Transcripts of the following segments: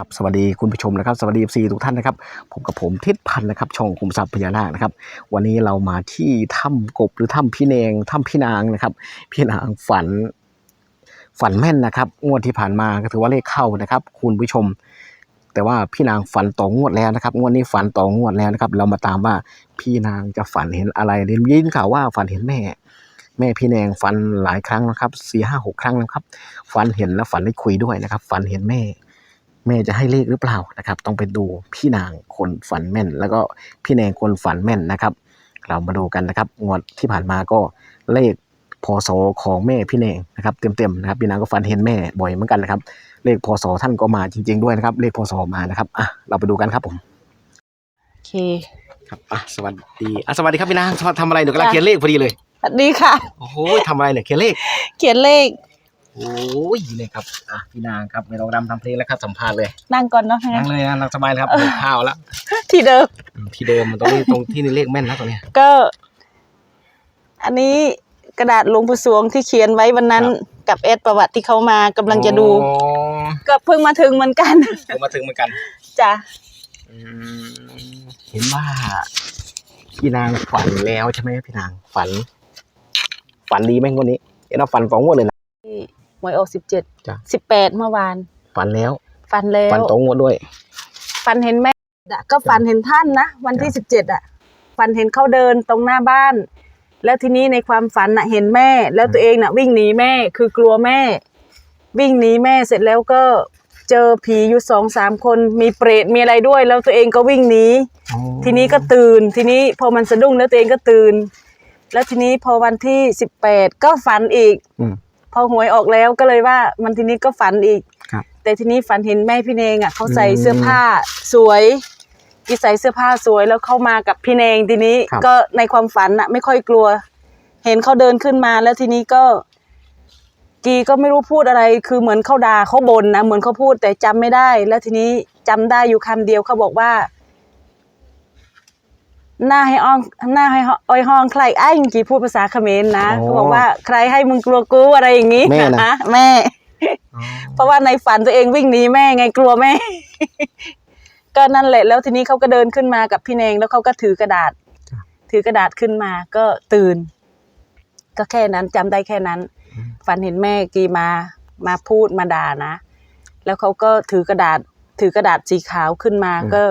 ครับสวัสดีคุณผู้ชมนะครับ สวัสดีซีทุกท่านนะครับพบกับผมทิศพันธ์นะครับ ช่องคุมทรัพย์พญานาคนะครับ วันนี้เรามาที่ถ้ำกบหรือถ้ำพี่เนงถ้ำพี่นางนะครับ พี่นางฝัน ฝันแม่นนะครับ งวดที่ผ่านมาก็ถือว่าเลขเข้านะครับ คุณผู้ชม แต่ว่าพี่นางฝันต่องวดแล้วนะครับ งวดนี้ฝันต่องวดแล้วนะครับ เรามาตามว่าพี่นางจะฝันเห็นอะไรได้ยินข่าวว่าฝันเห็นแม่แม่พี่แนงฝันหลายครั้งนะครับสี่ห้าหกครั้งนะครับฝันเห็นแล้วฝันได้คุยด้วยนะครับ ฝันเห็นแม่ แม่จะให้เลขหรือเปล่านะครับ ต้องไปดูพี่นางคนฝันแม่น แล้วก็พี่แนงคนฝันแม่นนะครับ เรามาดูกันนะครับ งวดที่ผ่านมาก็เลขพศของแม่พี่แนงนะครับเต็มๆนะครับพี่นางก็ฝันเห็นแม่บ่อยเหมือนกันนะครับ เลขพศท่านก็มาจริง ๆ ด้วยนะครับ เลขพศมานะครับอะเราไปดูกันครับผมโอเคครับอะสวัสดีอะสวัสดีครับพี่นางทำอะไรเดี๋ยวกำลังเขียนเลขพอดีเลยสวัสดีค่ะ โอ้โหทำอะไรเนี่ยเขียนเลขเขียนเลข โอ้ยนี่ครับอะพี่นางครับไม่ต้องรำทำเพลงแล้วครับสัมภาษณ์เลยนั่งก่อนเนาะนั่งเลยนะนั่งสบายเลยครับหิวข้าวแล้วที่เดิมอืมที่เดิมมันตรงนี้ตรงที่นี่เลขแม่นนะตรงเนี้ย ก็ อันนี้กระดาษหลวงปู่สวงที่เขียนไว้วันนั้น ครับ กับเอสประวัติที่เขามากำลังจะดู อ๋อก็เพิ่งมาถึงเหมือนกัน ผมมาถึงเหมือนกัน จ้ะอืมเห็นว่าพี่นางฝันแล้วใช่ไหมพี่นางฝัน ฝันดีไหมงวดนี้เห็นว่าฝันสองงวดเลยนะที่ หวยออกสิบเจ็ดจ้ะ สิบแปดเมื่อวาน ฝันแล้ว ฟันแล้วฝันสองงวดด้วยฟันเห็นแม่อะก็ฟันเห็นท่านนะ วันที่สิบเจ็ดอะฟันเห็นเขาเดินตรงหน้าบ้าน แล้วทีนี้ในความฝันน่ะเห็นแม่ แล้วตัวเองน่ะ วิ่งหนีแม่คือกลัวแม่ วิ่งหนีแม่เสร็จแล้วก็เจอผีอยู่สองสามคนมีเปรตมีอะไรด้วย แล้วตัวเองก็วิ่งหนี ทีนี้ก็ตื่นทีนี้พอมันสะดุ้งแล้วตัวเองก็ตื่น แล้วทีนี้พอวันที่สิบแปดก็ฝันอีก อืม พอหวยออกแล้วก็เลยว่ามันทีนี้ก็ฝันอีก ครับ แต่ทีนี้ฝันเห็นแม่พี่เนงอะเขาใส่อืมเสื้อผ้าสวยกีใส่เสื้อผ้าสวยแล้วเข้ามากับพี่เนงทีนี้ ครับ ก็ในความฝันอะ ไม่ค่อยกลัว เห็นเขาเดินขึ้นมาแล้วทีนี้ก็ กีก็ไม่รู้พูดอะไร คือเหมือนเขาด่าเขาบ่นนะเหมือนเขาพูดแต่จำไม่ได้ แล้วทีนี้จำได้อยู่คำเดียวเขาบอกว่า หน้าให้อ้องหน้าให้อ้อยห้องใครไอ้จริงๆพูดภาษาเขมรนะอ๋อเขาบอกว่าใครให้มึงกลัวกูอะไรอย่างนี้แม่นะแม่ เพราะว่าในฝันตัวเองวิ่งหนีแม่ไงกลัวแม่ ก็นั่นแหละ แล้วทีนี้เขาก็เดินขึ้นมากับพี่เนงแล้วเขาก็ถือกระดาษจ้ะถือกระดาษขึ้นมาก็ตื่น ก็แค่นั้นจำได้แค่นั้น ฝันเห็นแม่กีมามาพูดมาด่านะ แล้วเขาก็ถือกระดาษถือกระดาษสีขาวขึ้นมาอืมก็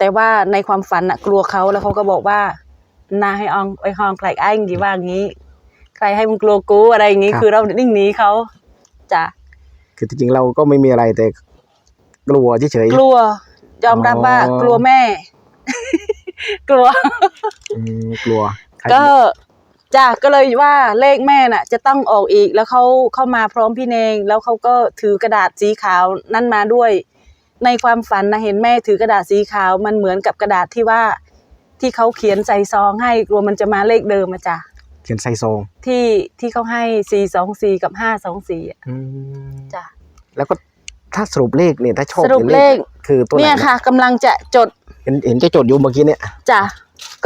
แต่ว่าในความฝันอะกลัวเขาแล้วเขาก็บอกว่านาให้อองไอ้ห้องใครไอ้กี่ว่างี้ ใครให้มึงกลัวกูอะไรอย่างงี้คือเรานิ่งหนีเขาจ้ะคือจริงๆเราก็ไม่มีอะไรแต่กลัวเฉยกลัวยอมรับว่าอ๋อ กลัวแม่ กลัวๆอืมกลัวใครก็จ้ะก็เลยว่าเลขแม่น่ะ จะต้องออกอีกแล้วเขาเข้ามาพร้อมพี่เนง แล้วเขาก็ถือกระดาษสีขาวนั่นมาด้วย ในความฝันนะเห็นแม่ถือกระดาษสีขาวมันเหมือนกับกระดาษที่ว่า ที่เขาเขียนใส่ซองให้กลัวมันจะมาเลขเดิมอะจ้ะเขียนใส่ซองที่ที่เขาให้สี่สองสี่กับห้าสองสี่อืมจ้ะแล้วก็ถ้าสรุปเลขเนี่ยถ้าชอบสรุปเลขคือตัวไหนเนี่ยนะค่ะกำลังจะจดเห็นเห็นจะจดอยู่เมื่อกี้เนี่ยจ้ะ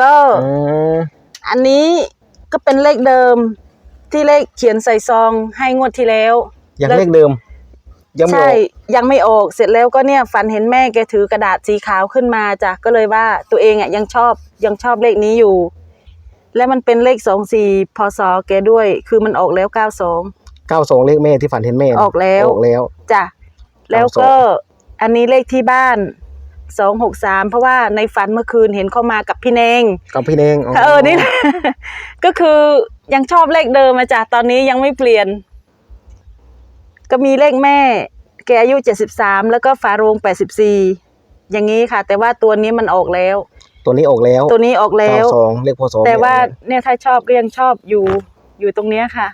ก็อืมอันนี้ก็เป็นเลขเดิมที่เลขเขียนใส่ซองให้งวดที่แล้ว ยังแล้วเลขเดิม ยังไม่อใช่อกยังไม่ออกเสร็จแล้วก็เนี่ยฝันเห็นแม่แกถือกระดาษสีขาวขึ้นมาจ้ะก็เลยว่าตัวเองอะยังชอบยังชอบเลขนี้อยู่ และมันเป็นเลขสองสี่พศแกด้วย คือมันออกแล้วเก้าสอง เก้าสองเลขแม่ที่ฝันเห็นแม่นะออกแล้ว ออกแล้ว จ้ะแล้วก็อันนี้เลขที่บ้านสองหกสามเพราะว่าในฝันเมื่อคืนเห็นเข้ามากับพี่เนง กับพี่เนงเออนี่แหละ ก็คือยังชอบเลขเดิมมาจ้ะตอนนี้ยังไม่เปลี่ยน ก็มีเลขแม่ แกอายุเจ็ดสิบสามแล้วก็ฝาโรงแปดสิบสี่อย่างนี้ค่ะ แต่ว่าตัวนี้มันออกแล้ว ตัวนี้ออกแล้วตัวนี้ออกแล้วเก้าสองเลขพศแต่ว่าเนี่ยเนี่ยถ้าชอบก็ยังชอบอยู่อยู่ตรงเนี้ยค่ะ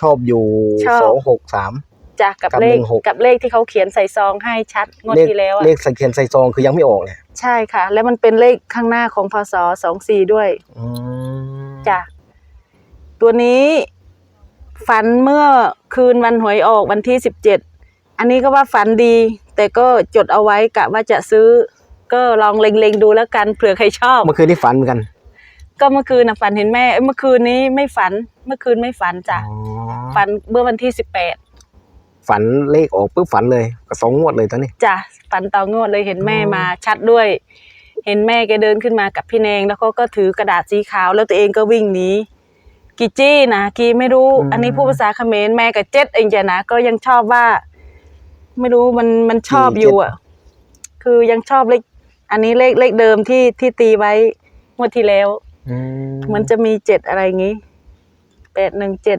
ชอบอยู่ชอบ สองหกสามจ้ะกับกับเลข16 กับเลขที่เขาเขียนใส่ซองให้ชัดงวดเลขที่แล้วอะเลขใส่เขียนใส่ซองคือยังไม่ออกเนี่ยใช่ค่ะ แล้วมันเป็นเลขข้างหน้าของพศสองสี่ด้วย อืมจ้ะตัวนี้ฝันเมื่อ คืนวันหวยออกวันที่สิบเจ็ดอันนี้ก็ว่าฝันดี แต่ก็จดเอาไว้กะว่าจะซื้อ ก็ลองเล็งๆดูแล้วกันเผื่อใครชอบ เมื่อคืนที่ฝันเหมือนกัน ก็เมื่อคืนนะฝันเห็นแม่เอ้ยเมื่อคืนนี้ไม่ฝัน เมื่อคืนไม่ฝันจ้ะอ๋อฝันเมื่อวันที่สิบแปดฝันเลขออกปุ๊บฝันเลยก็สองงวดเลยตอนนี้ จ้ะฝันต่องวดเลยเห็นแม่อ๋อมาชัดด้วย เห็นแม่แกเดินขึ้นมากับพี่แนงแล้วเขาก็ถือกระดาษสีขาวแล้วตัวเองก็วิ่งหนี กีจี้นะกีไม่รู้อันนี้พูดภาษาเขมรแม่กับเจ็ดเองจ้ะนะก็ยังชอบว่า ไม่รู้มันมันชอบอยู่อะ คือยังชอบเลขอันนี้เลขเลขเดิมที่ที่ตีไว้งวดที่แล้ว อืมมันจะมีเจ็ดอะไรอย่างงี้แปดหนึ่งเจ็ด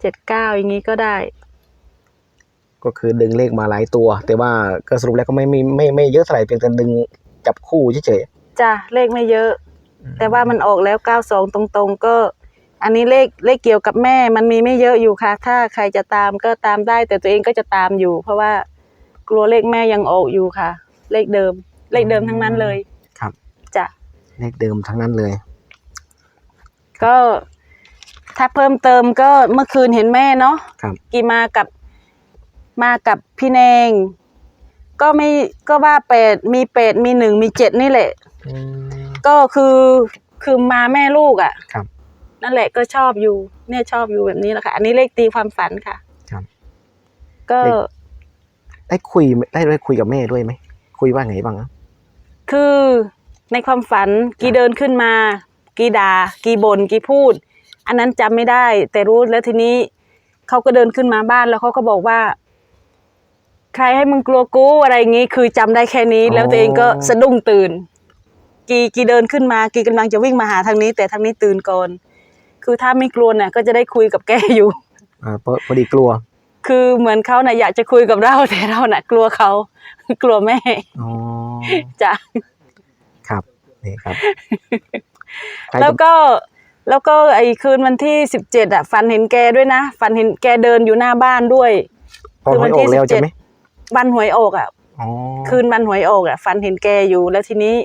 เจ็ดเก้าอย่างงี้ก็ได้ ก็คือดึงเลขมาหลายตัว แต่ว่าก็สรุปแล้วก็ไม่ไม่ไม่ไม่เยอะเท่าไหร่เพียงแต่ดึงจับคู่เฉยจ้ะเลขไม่เยอะ ๆแต่ว่ามันออกแล้วเก้าสองตรงๆก็ อันนี้เลขเลขเกี่ยวกับแม่มันมีไม่เยอะอยู่ค่ะ ถ้าใครจะตามก็ตามได้ แต่ตัวเองก็จะตามอยู่ เพราะว่ากลัวเลขแม่ยังออกอยู่ค่ะ เลขเดิม เลขเดิมทั้งนั้นเลยครับจ้ะเลขเดิมทั้งนั้นเลย ก็ถ้าเพิ่มเติมก็เมื่อคืนเห็นแม่เนาะครับกี่มากับมากับพี่แนง ก็ไม่ก็ว่าแปดมีแปดมีหนึ่งมีเจ็ดนี่แหละ อืมก็คือคือมาแม่ลูกอะ่ะ ครับ นั่นแหละก็ชอบอยู่ เนี่ยชอบอยู่แบบนี้แหละค่ะ อันนี้เลขตีความฝันค่ะ ครับ ก็เลขได้คุยได้ได้คุยกับแม่ด้วยไหมคุยว่าไงบ้างอะคือในความฝันกีเดินขึ้นมา กีดากีบน่นกีพูด อันนั้นจำไม่ได้ แต่รู้แล้วทีนี้เขาก็เดินขึ้นมาบ้านแล้วเขาก็บอกว่า ใครให้มึงกลัวกูอะไรอย่างงี้ คือจำได้แค่นี้ แล้วตัวเองก็สะดุ้งตื่น กีกีเดินขึ้นมา กีกำลังจะวิ่งมาหาทางนี้ แต่ทางนี้ตื่นก่อน คือถ้าไม่กลัวน่ะก็จะได้คุยกับแกอยู่ อ่าพอพอดีกลัว คือเหมือนเขาน่ะอยากจะคุยกับเราแต่เราน่ะ กลัวเขากลัวแม่อ๋อ จ้ะครับนี่ครับใครแล้วจะก็แล้วก็ไอ้คืนวันที่สิบเจ็ดอะฝันเห็นแกด้วยนะฝันเห็นแกเดินอยู่หน้าบ้านด้วย พอหวยออกแล้วใช่ไหมวันหวยออกอะ อ๋อคืนวันหวยออกอะฝันเห็นแกอยู่แล้วทีนี้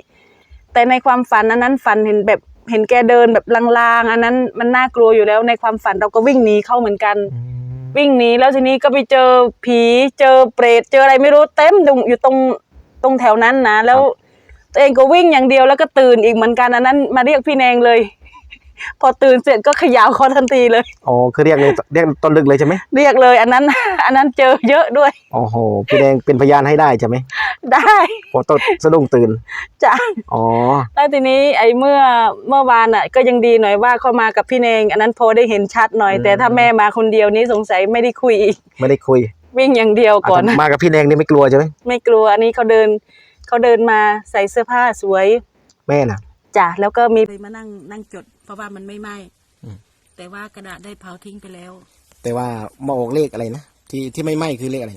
แต่ในความฝันอันนั้นฝันเห็นแบบ เห็นแกเดินแบบลางๆ อันนั้นมันน่ากลัวอยู่แล้วในความฝันเราก็วิ่งหนีเข้าเหมือนกันอืมวิ่งหนีแล้วทีนี้ก็ไปเจอผีเจอเปรตเจออะไรไม่รู้เต็มอยู่ตรงตรงแถวนั้นนะแล้วตัวเองก็วิ่งอย่างเดียวแล้วก็ตื่นอีกเหมือนกันอันนั้นมาเรียกพี่แนงเลย พอตื่นเสร็จก็เขยาวคอทันทีเลย อ๋อคือเรียกเลยเรียกต้นลึกเลยใช่ไหมเรียกเลย อันนั้น อันนั้นเจอเยอะด้วย โอ้โหพี่แดงเป็นพยานให้ได้ใช่ไหมได้พอต้นสะดุ้งตื่นจ้ะอ๋อแล้วทีนี้ไอ้เมื่อเมื่อวานอะ ก็ยังดีหน่อยว่าเข้ามากับพี่เนง อันนั้นพอได้เห็นชัดหน่อยอืมแต่ถ้าแม่มาคนเดียวนี้สงสัยไม่ได้คุยอีกไม่ได้คุย วิ่งอย่างเดียวก่อนอะมากับพี่แดงนี่ไม่กลัวใช่ไหมไม่กลัวอันนี้เขาเดินเขาเดินมาใส่เสื้อผ้าสวย แม่น่ะจ้ะแล้วก็มีมานั่งนั่งจด เพราะว่ามันไม่ไหม้อืมแต่ว่ากระดาษได้เผาทิ้งไปแล้ว แต่ว่ามาออกเลขอะไรนะที่ที่ไม่ไหม้คือเลขอะไร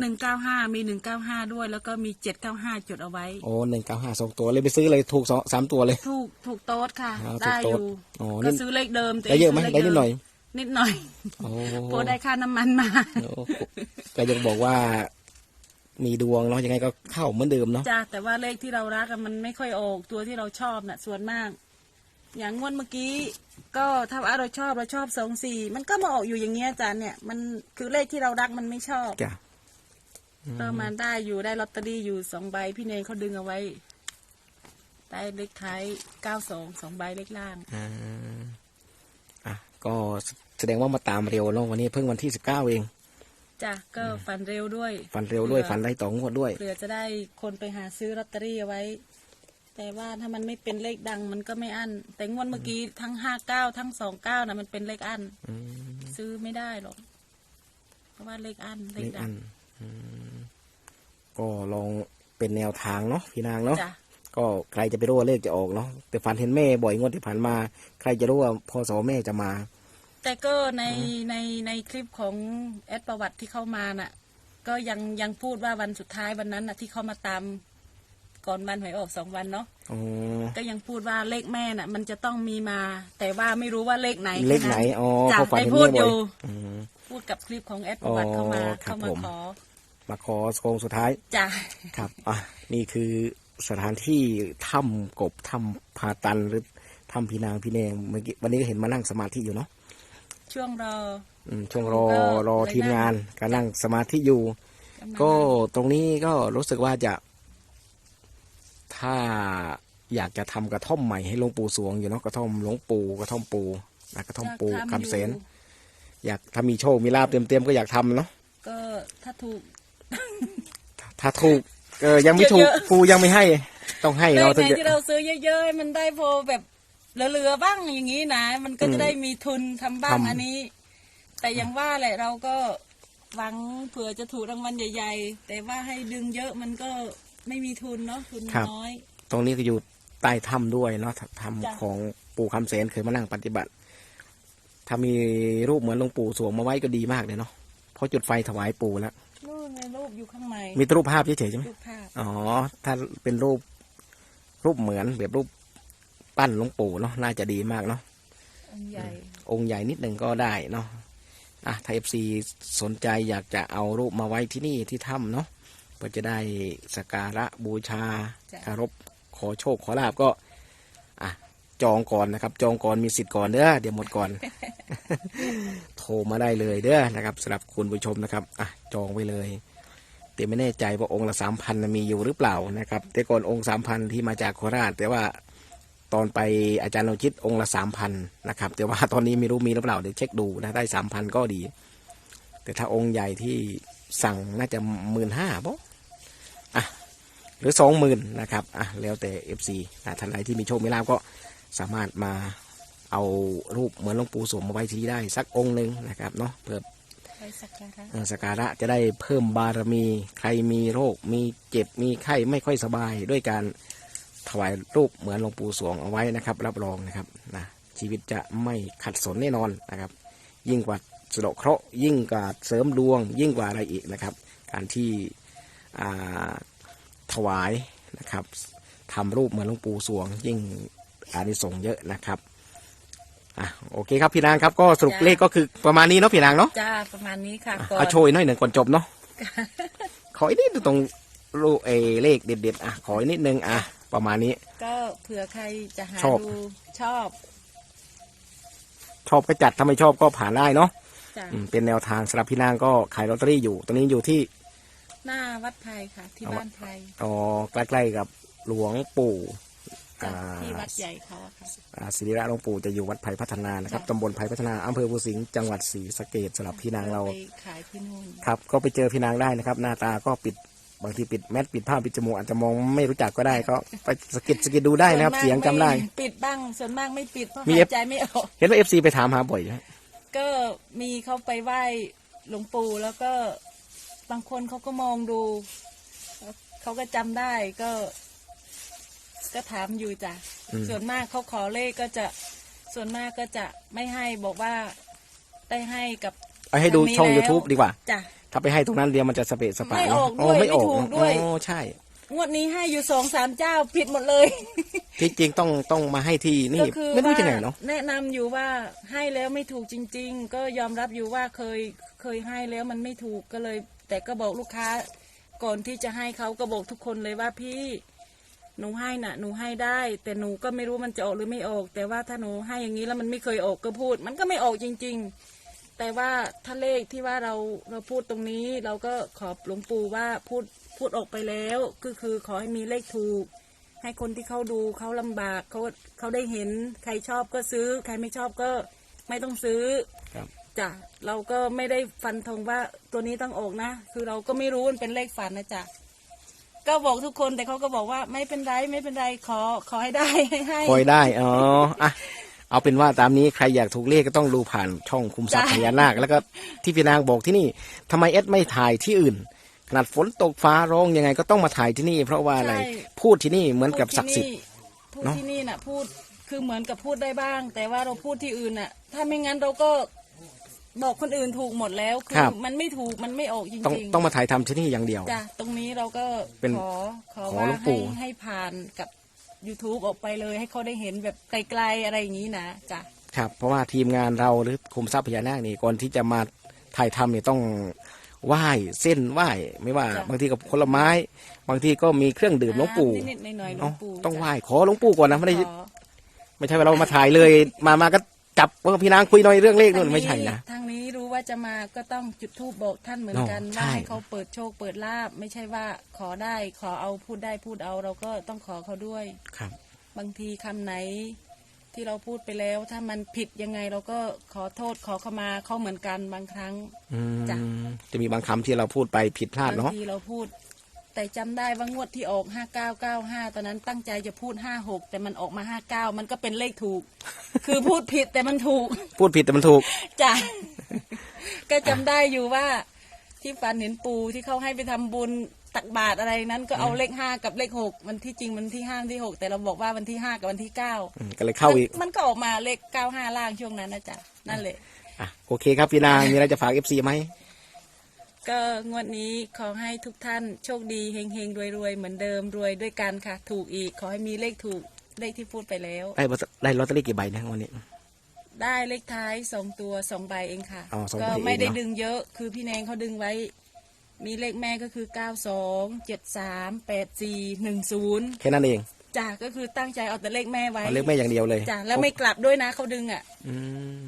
หนึ่งเก้าห้ามีหนึ่งเก้าห้าด้วย แล้วก็มีเจ็ดเก้าห้าจดเอาไว้โอ้หนึ่งเก้าห้าสองตัวเลยไปซื้อเลยถูกสองสามตัวเลย ถูกถูกโต๊ดค่ะอ๋อถูกได้โต๊อดยู่อ๋อก็นี่ซื้อเลขเดิมตัวได้เยอะไหมซื้ได้นิดหน่อย นิดหน่อยโอ้โปได้ค่าน้ำมันมาโอ้ก็ยังบอกว่า มีดวงเนาะยังไงก็เข้าเหมือนเดิมเนาะจ้าแต่ว่าเลขที่เรารักอะมันไม่ค่อยออกตัวที่เราชอบน่ะส่วนมาก อย่างงวดเมื่อกี้ ก็ถ้าว่าเราชอบเราชอบสองสี่มันก็มาออกอยู่อย่างเงี้ยจ้าเนี่ยมันคือเลขที่เรารักมันไม่ชอบจ้ะก็มาได้อยู่ได้ลอตเตอรี่อยู่สองใบพี่เนยเขาดึงเอาไว้ ได้เลขท้ายเก้าสองสองใบเลขล่าง อ่าอะก็แสดงว่ามาตามเร็วเนาะวันนี้เพิ่งวันที่สิบเก้าเอง จ้ะก็ฝันเร็วด้วย ฝันเร็วด้วยเผื่อฝันได้ต่องวดด้วย เผื่อจะได้คนไปหาซื้อลอตเตอรี่เอาไว้ แต่ว่าถ้ามันไม่เป็นเลขดังมันก็ไม่อั้น แต่งวดเมื่อกี้ทั้งห้าเก้าทั้งสองเก้านะมันเป็นเลขอั้นอืมซื้อไม่ได้หรอก เพราะว่าเลขอั้นเลเลขขดัอังนอืมก็ลองเป็นแนวทางเนาะพี่นางเนาะ จ้ะก็ใครจะไปรู้ว่าเลขจะออกเนาะแต่ฝันเห็นแม่บ่อยงวดที่ผ่านมา ใครจะรู้ว่าพอสอแม่จะมา แต่ก็ในในในคลิปของแอดประวัติที่เข้ามาน่ะ ก็ยังยังพูดว่าวันสุดท้ายวันนั้นน่ะที่เขามาตาม ก่อนวันหวยออกสองวันเนาะอ๋อก็ยังพูดว่าเลขแม่น่ะ มันจะต้องมีมา แต่ว่าไม่รู้ว่าเลขไหนเลขไหนแค่อ๋อจ้ะเขาฝันได้เห็นพูดแม่อบ่อยยู่อืมพูดกับคลิปของแอดประวัติเข้ามาอ๋อครับเข้ามาผมขอมาขอโค้งสุดท้ายจ้ะครับอะนี่คือสถานที่ถ้ำกบถ้ำพาตันหรือถ้ำพีนางพีแนงเมื่อกี้วันนี้ก็เห็นมานั่งสมาธิอยู่เนาะช่วงรออืมช่วงรอก็รอเลยทีมงานนั่งก็นั่งสมาธิอยู่ำลังก็ตรงนี้ก็รู้สึกว่าจะ ถ้าอยากจะทำกระท่อมใหม่ให้หลวงปู่สวงอยู่เนาะกระท่อมหลวงปู่กระท่อมปู่นะกระท่อมปู่จะทำคำเสนอยู่อยากถ้ามีโชคมีลาบเต็มๆก็อยากทำเนาะก็ถ้าถูก ถ้าถูกเออยังไม่ถูกเยอะๆปูยังไม่ให้ ต้องให้เลเราขถึไหงนจะ ที่เราซื้อเยอะๆให้มันได้พอแบบเหลือๆบ้างอย่างนี้นะ มันก็อืจะมได้มีทุนทำบ้างทำ อันนี้ แต่อยังว่าแหละเราก็หวังเผื่อจะถูกรางวัลใหญ่ ๆ แต่ว่าให้ดึงเยอะมันก็ ไม่มีทุนเนาะทุนน้อย ตรงนี้ก็อยู่ใต้ถ้ำด้วยเนาะจ้ะถ้ำของปู่คำเสนเคยมานั่งปฏิบัติ ถ้ามีรูปเหมือนหลวงปู่สวมมาไว้ก็ดีมากเลยเนาะเพราะจุดไฟถวายปู่แล้ว นู่นในรูปอยู่ข้างในมีรูปภาพเฉยๆใช่ไหมรูปภาพ อ๋อ ถ้าเป็นรูป รูปเหมือนแบบรูปปั้นหลวงปู่เนาะน่าจะดีมากเนาะ องค์ใหญ่ องค์ใหญ่นิดหนึ่งก็ได้เนาะอะถ้าเอฟซีสนใจอยากจะเอารูปมาไว้ที่นี่ที่ถ้ำเนาะ เพื่อจะได้สักการะบูชาจ้ะคารพขอโชคขอลาบก็อะจองก่อนนะครับ จองก่อนมีสิทธิ์ก่อนเด้อเดี๋ยวหมดก่อน โทรมาได้เลยเด้อนะครับสำหรับคุณผู้ชมนะครับอะจองไว้เลยแต่ไม่แน่ใจว่าองค์ละสามพันมีอยู่หรือเปล่านะครับ แต่ก่อนองค์สามพันที่มาจากโคราช แต่ว่าตอนไปอาจารย์เราคิดองค์ละสามพันนะครับแต่ว่าตอนนี้ไม่รู้มีหรือเปล่าเดี๋ยวเช็คดูนะได้สามพันก็ดี แต่ถ้าองค์ใหญ่ที่สั่งน่าจะหมื่นห้าปะ อะหรือสองหมื่นนะครับอะแล้วแต่เอฟซีนะท่านใดที่มีโชคมีลาภก็สามารถมาเอารูปเหมือนหลวงปู่สวมมาไว้ที่นี่ได้สักองค์หนึ่งนะครับเนาะเพื่อไปสักการะเอ่อสักการะจะได้เพิ่มบารมี ใครมีโรค มีเจ็บมีไข้ไม่ค่อยสบายด้วยการถวายรูปเหมือนหลวงปู่สวงเอาไว้นะครับ รับรองนะครับนะชีวิตจะไม่ขัดสนแน่นอนนะครับ ยิ่งกว่าสะเดาะเคราะห์ยิ่งกว่าเสริมดวง ยิ่งกว่าอะไรอีกนะครับ การที่อ่า ถวายนะครับทำรูปเหมือนหลวงปู่สวง ยิ่งอานิสงส์เยอะนะครับอะโอเคครับพี่นางครับก็สรุปเลขก็คือประมาณนี้เนาะพี่นางเนาะจ้าประมาณนี้ค่ะอะก่อนเอาโชยหน่อยหนึ่งก่อนจบเนาะขออีกนิดตรงรูเออเลขเด็ดๆอะขออีกนิดนึงอะประมาณนี้ ก็เผื่อใครจะหาชอบ ดูชอบ ชอบก็จัดถ้าไม่ชอบก็ผ่านได้เนาะจ้ะ อืมเป็นแนวทางสำหรับพี่นางก็ขายลอตเตอรี่อยู่ตอนนี้อยู่ที่ หน้าวัดไทยค่ะ ที่เอาบ้านไทยอ๋อใกล้ๆกับหลวงปู่จ้ะอ่าที่วัดใหญ่เขาอะค่ะอ่าศิริระหลวงปู่จะอยู่วัดไผ่พัฒนานะครับจ้ะตำบลไผ่พัฒนาอำเภอภูสิงห์จังหวัดศรีสะเกดสำหรับพี่นางเราไปขายที่นู่นครับ ก็ไปเจอพี่นางได้นะครับ หน้าตาก็ปิดบางทีปิดแมสปิดผ้าปิดจมูกอาจจะมองไม่รู้จักก็ได้ก็ไปสะกิดสะกิดดูได้นะครับส่เสีวยงมากจำได้ ม่ปิดบ้าง ส่วนมากไม่ปิดเพราะมี หา F ยใจไม่ออก เห็นว่าเอฟซีไปถามหาบ่อยอยู่ฮะก็มีเขาไปไหว้หลวงปู่แล้วก็ บางคนเขาก็มองดู เขาก็จำได้ก็ ก็ถามอยู่จ้ะ อืม ส่วนมากเขาขอเลขก็จะ ส่วนมากก็จะไม่ให้บอกว่าได้ให้กับเอาให้ดูทางนี้ช่องแล้ว YouTube ดีกว่า จ้ะ ถ้าไปให้ตรงนั้นเดียวมันจะสเปะสปะไม่เนะออกด้วยไม่ออกไม่ถูกด้วยอ๋อใช่ งวดนี้ให้อยู่สองสามเจ้าผิดหมดเลย ที่จริงต้องต้องมาให้ที่นี่ ก็คือไม่รู้ว่าจะไงเนาะแนะนำอยู่ว่าให้แล้วไม่ถูกจริง ๆ ก็ยอมรับอยู่ว่าเคยเคยให้แล้วมันไม่ถูกก็เลย แต่ก็บอกลูกค้าก่อนที่จะให้เขาก็บอกทุกคนเลยว่าพี่หนูให้น่ะ หนูให้ได้ แต่หนูก็ไม่รู้มันจะออกหรือไม่ออก แต่ว่าถ้าหนูให้อย่างนี้แล้วมันไม่เคยออกก็พูด มันก็ไม่ออกจริง ๆ แต่ว่าถ้าเลขที่ว่าเราเราพูดตรงนี้ เราก็ขอบหลวงปู่ว่าพูดพูดออกไปแล้วก็คือขอให้มีเลขถูก ให้คนที่เขาดูเขาลำบากเขาเขาได้เห็น ใครชอบก็ซื้อ ใครไม่ชอบก็ไม่ต้องซื้อครับ จ้ะเราก็ไม่ได้ฟันธงว่าตัวนี้ต้องออกนะ คือเราก็ไม่รู้มันเป็นเลขฝันนะจ๊ะก็บอกทุกคนแต่เขาก็บอกว่าไม่เป็นไรไม่เป็นไรขอขอให้ได้ให้ให้คอยได้ อ๋ออะเอาเป็นว่าตามนี้ใครอยากถูกเลขก็ต้องดูผ่านช่องคุมทรัพย์จ้ะพญานาค แล้วก็ที่พี่นางบอกที่นี่ทำไมเอสไม่ถ่ายที่อื่น ขนาดฝนตกฟ้าร้องยังไงก็ต้องมาถ่ายที่นี่ เพราะว่าอะไรพูดที่นี่เหมือนกับศักดิ์สิทธิ์พูดเนอะที่นี่น่ะ พูดคือเหมือนกับพูดได้บ้าง แต่ว่าเราพูดที่อื่นน่ะ ถ้าไม่งั้นเราก็ บอกคนอื่นถูกหมดแล้วคืครับมันไม่ถูกมันไม่ออกจต้องริงๆต้องมาถ่ายทำที่นี่อย่างเดียว จ้ะตรงนี้เราก็เป็นขอขอขอว่าหลวงปู่ ให้ให้ผ่านกับ YouTube ออกไปเลยให้เขาได้เห็นแบบไกลๆอะไรอย่างนี้นะจ้ะครับเพราะว่าทีมงานเราหรือคุมทรัพย์พญานาคนี่ก่อนที่จะมาถ่ายทำเนี่ยต้องไหว้เส้นไหว้ไม่ว่าจ้ะบางทีกับผลไม้ บางทีก็มีเครื่องดื่มหลวงปู่นิดๆหน่อยๆหลวเนาะงปู่ต้องจ้ะไหว้ขอหลวงปู่ก่อนนะไม่ได้ขอไม่ใช่ว่าเรามาถ่ายเลย มามาก็ จับว่าพี่นางคุยหน่อยเรื่องเลขนู่นไม่ใช่นะ ทางนี้รู้ว่าจะมาก็ต้องจุดธูปบอกท่านเหมือนกันเนอะใช่ว่าให้เขาเปิดโชคเปิดลาบไม่ใช่ว่าขอได้ขอเอาพูดได้พูดเอาเราก็ต้องขอเขาด้วย ครับ บางทีคำไหนที่เราพูดไปแล้ว ถ้ามันผิดยังไงเราก็ขอโทษขอขมาเขาเหมือนกันบางครั้ง อืมจ้ะ จะมีบางคำที่เราพูดไปผิดพลาดบางเนาะ ทีเราพูด แต่จำได้ว่างวดที่ออกห้าเก้าเก้าห้าตอนนั้นตั้งใจจะพูดห้าหกแต่มันออกมาห้าเก้ามันก็เป็นเลขถูก คือพูดผิดแต่มันถูก พูดผิดแต่มันถูก จ้ะ ก็จำได้อยู่ว่า ที่ฝันเห็นปูที่เขาให้ไปทำบุญตักบาตรอะไรนั้น ก็เอาเลขห้ากับเลขหกมันที่จริงมันที่ห้าวันที่หกแต่เราบอกว่าวันที่ห้ากับวันที่เก้าอืมก็เลยเข้าอีกมันมันก็ออกมาเลขเก้าห้าล่างช่วงนั้นนะจ๊ะนั่นแหละ อะโอเคครับพี่นางมีอะไรจะฝากเอฟซีไหม ก็งวดนี้ขอให้ทุกท่านโชคดีเฮงเฮงรวยรวยๆเหมือนเดิมรวยด้วยกันค่ะ ถูกอีกขอให้มีเลขถูกเลขที่พูดไปแล้ว ได้บได้ลอตเตอรี่กี่ใบนะวันนี้ ได้เลขท้ายสองตัวสองใบเองค่ะ อ๋อสองใบก็เองไม่ได้เนอะ ดึงเยอะคือพี่แนงเขาดึงไว้ มีเลขแม่ก็คือเก้าสองเจ็ดสามแปดสี่หนึ่งศูนย์แค่นั้นเองจ้ะก็คือตั้งใจเอาแต่เลขแม่ไว้เอาเลขแม่อย่างเดียวเลยจ้ะแล้วไม่กลับด้วยนะเขาดึงอะ อืม